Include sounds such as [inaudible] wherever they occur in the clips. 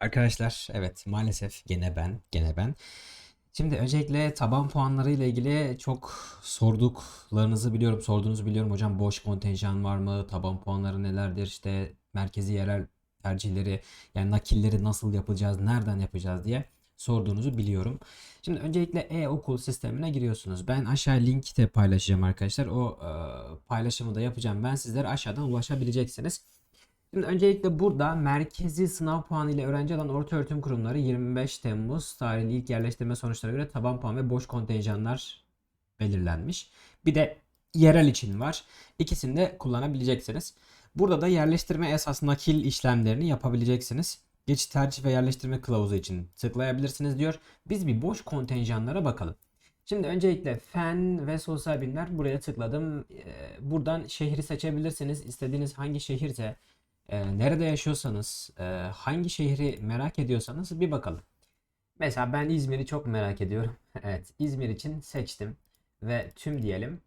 Arkadaşlar evet maalesef gene ben gene ben. Şimdi öncelikle taban puanları ile ilgili çok sorduklarınızı biliyorum sorduğunuzu biliyorum hocam boş kontenjan var mı taban puanları nelerdir işte merkezi yerel tercihleri yani nakilleri nasıl yapacağız nereden yapacağız diye sorduğunuzu biliyorum. Şimdi öncelikle e-okul sistemine giriyorsunuz. Ben aşağı linki de paylaşacağım arkadaşlar. O e, paylaşımı da yapacağım. Ben sizlere aşağıdan ulaşabileceksiniz. Şimdi öncelikle burada merkezi sınav puanı ile öğrenci alan ortaöğretim kurumları 25 Temmuz tarihli ilk yerleştirme sonuçlarına göre taban puan ve boş kontenjanlar belirlenmiş. Bir de yerel için var. İkisini de kullanabileceksiniz. Burada da yerleştirme esas nakil işlemlerini yapabileceksiniz. Geçiş tercih ve yerleştirme kılavuzu için tıklayabilirsiniz diyor. Biz bir boş kontenjanlara bakalım. Şimdi öncelikle fen ve sosyal bilimler buraya tıkladım. Ee, Buradan şehri seçebilirsiniz. İstediğiniz hangi şehirse e, nerede yaşıyorsanız, e, hangi şehri merak ediyorsanız bir bakalım. Mesela ben İzmir'i çok merak ediyorum. [laughs] Evet, İzmir için seçtim ve tüm diyelim.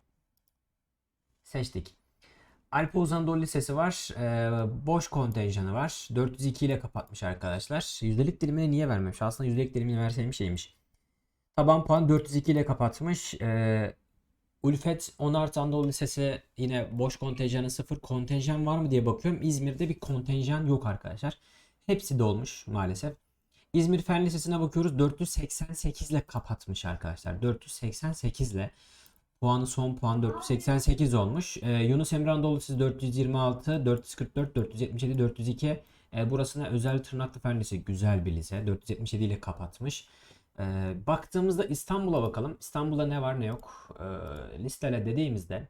Seçtik. Alp Oğuz Anadolu Lisesi var. E, boş kontenjanı var. 402 ile kapatmış arkadaşlar. Yüzdelik dilimini niye vermemiş? Aslında yüzdelik dilimini verseymiş şeymiş. Taban puan 402 ile kapatmış. E, Ulfet Onart Anadolu Lisesi yine boş kontenjanı sıfır kontenjan var mı diye bakıyorum. İzmir'de bir kontenjan yok arkadaşlar. Hepsi dolmuş maalesef. İzmir Fen Lisesi'ne bakıyoruz. 488 ile kapatmış arkadaşlar. 488 ile puanı son puan 488 olmuş. Ee, Yunus Emre Anadolu Lisesi 426, 444, 477, 402. Ee, burasına özel tırnaklı fen lisesi güzel bir lise. 477 ile kapatmış. Ee, baktığımızda İstanbul'a bakalım. İstanbul'da ne var ne yok. Ee, listele dediğimizde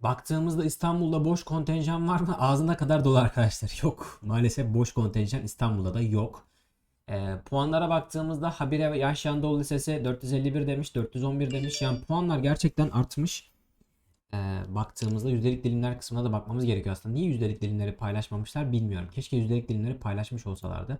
baktığımızda İstanbul'da boş kontenjan var mı? Ağzına kadar dolu arkadaşlar. [laughs] Yok. Maalesef boş kontenjan İstanbul'da da yok. Ee, puanlara baktığımızda Habire ve Yahya Anadolu Lisesi 451 demiş, 411 demiş. Yani puanlar gerçekten artmış. Ee, baktığımızda yüzdelik dilimler kısmına da bakmamız gerekiyor aslında. Niye yüzdelik dilimleri paylaşmamışlar bilmiyorum. Keşke yüzdelik dilimleri paylaşmış olsalardı.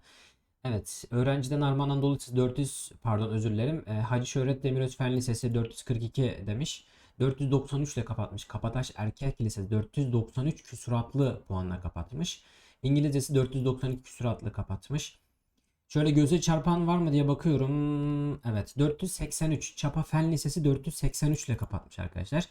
Evet, öğrenciden Arman Anadolu Lisesi 400 pardon özür dilerim. E, Hacı Şöhret Demiröz Fen Lisesi 442 demiş. 493 ile kapatmış. Kapataş Erkek Lisesi 493 küsuratlı puanla kapatmış. İngilizcesi 492 küsuratlı kapatmış. Şöyle göze çarpan var mı diye bakıyorum. Evet 483. Çapa Fen Lisesi 483 ile kapatmış arkadaşlar.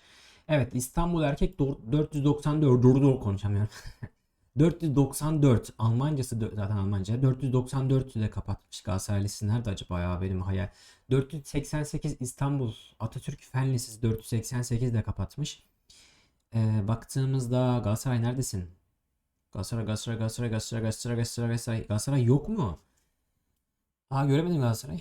Evet İstanbul Erkek 494. Durdu konuşamıyorum. [laughs] 494 Almancası zaten Almanca. 494 ile kapatmış Galatasaray nerede acaba ya? Benim hayal 488 İstanbul. Atatürk Fen Lisesi 488 de kapatmış. Ee, baktığımızda Galatasaray neredesin? Galatasaray Galatasaray Galatasaray Galatasaray Galatasaray Galatasaray Galatasaray yok mu? Aa göremedim Galatasaray'ı.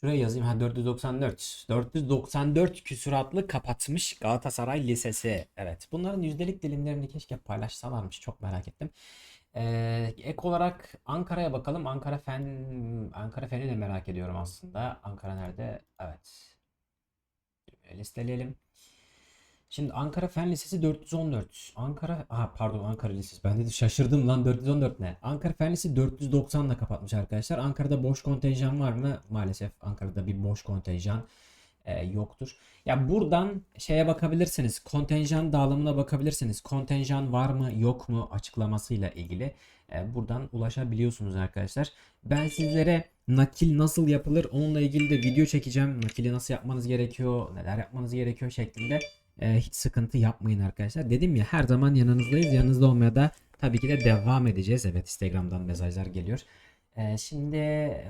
Şuraya yazayım ha 494 494 küsuratlı kapatmış Galatasaray Lisesi evet bunların yüzdelik dilimlerini keşke paylaşsalarmış çok merak ettim ee, ek olarak Ankara'ya bakalım. Ankara Fen Ankara Fen'i de merak ediyorum aslında. Ankara nerede? Evet. Listeleyelim. Şimdi Ankara Fen Lisesi 414. Ankara Aha pardon Ankara Lisesi. Ben de şaşırdım lan 414 ne? Ankara Fen Lisesi 490 ile kapatmış arkadaşlar. Ankara'da boş kontenjan var mı? Maalesef Ankara'da bir boş kontenjan e, yoktur. Ya buradan şeye bakabilirsiniz. Kontenjan dağılımına bakabilirsiniz. Kontenjan var mı yok mu açıklamasıyla ilgili e, buradan ulaşabiliyorsunuz arkadaşlar. Ben sizlere nakil nasıl yapılır onunla ilgili de video çekeceğim. Nakili nasıl yapmanız gerekiyor, neler yapmanız gerekiyor şeklinde. E, hiç sıkıntı yapmayın arkadaşlar. Dedim ya her zaman yanınızdayız. Yanınızda olmaya da tabii ki de devam edeceğiz. Evet Instagram'dan mesajlar geliyor. Ee, şimdi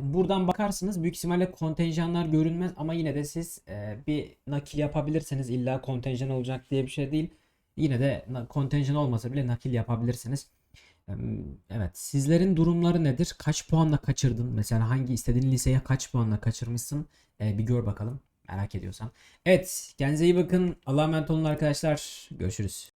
buradan bakarsınız büyük ihtimalle kontenjanlar görünmez ama yine de siz e, bir nakil yapabilirsiniz. İlla kontenjan olacak diye bir şey değil. Yine de kontenjan olmasa bile nakil yapabilirsiniz. Evet, sizlerin durumları nedir? Kaç puanla kaçırdın? Mesela hangi istediğin liseye kaç puanla kaçırmışsın? Ee, bir gör bakalım. Merak ediyorsan. Evet, kendinize iyi bakın. Allah'a emanet olun arkadaşlar. Görüşürüz.